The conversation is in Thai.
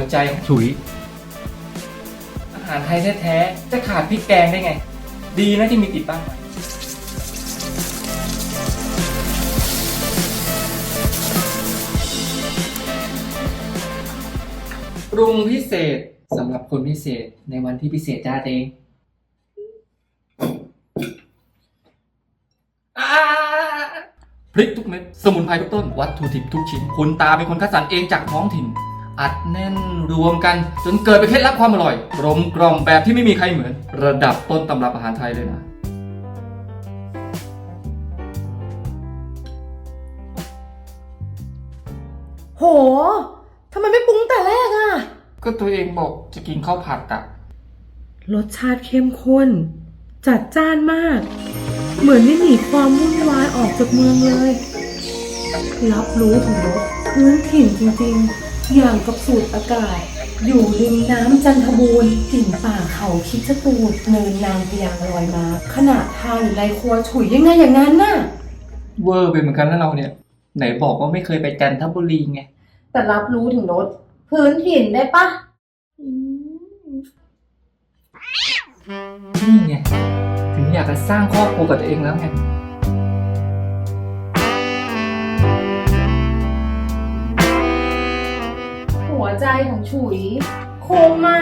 หัวใจของฉุย อาหารไทยแท้ๆ จะขาดพริกแกงได้ไง ดีนะที่มีติดบ้านไว้ปรุงพิเศษสำหรับคนพิเศษในวันที่พิเศษจ้าเองอ่าพริกทุกเม็ด สมุนไพรทุกต้น วัตถุดิบทุกชิ้น คุณตาเป็นคนคัดสรรเองจากท้องถิ่น อัดแน่นรวมกัน จนเกิดเป็นเคล็ดลับความอร่อย กลมกล่อมแบบที่ไม่มีใครเหมือน ระดับต้นตำรับอาหารไทยเลยนะโห ทำไมไม่ปรุงแต่แรกอะก็ตัวเองบอกจะกินข้าวผัดอะรสชาติเข้มข้น จัดจ้านมาก เหมือนไม่หนีความวุ่นวายออกจากเมืองเลย รับรู้ถึงรสพื้นถิ่นจริงๆ อย่างกับสูตรอากาศ อยู่ริมน้ำจันทบูรณ์กลิ่นป่าเขาคิดจตูดเนินนางพยางลอยมาขณะทานอยู่ในครัวฉุยยังไงอย่างนั้นน่ะ เวอร์ไปเหมือนกันแล้วเราเนี่ย ไหนบอกว่าไม่เคยไปจันทบุรีไง แต่รับรู้ถึงรสพื้นถิ่นได้ปะนี่ไง ถึงอยากจะสร้างครอบครัวกับตัวเองแล้วไง หัวใจของฉุย โคม่า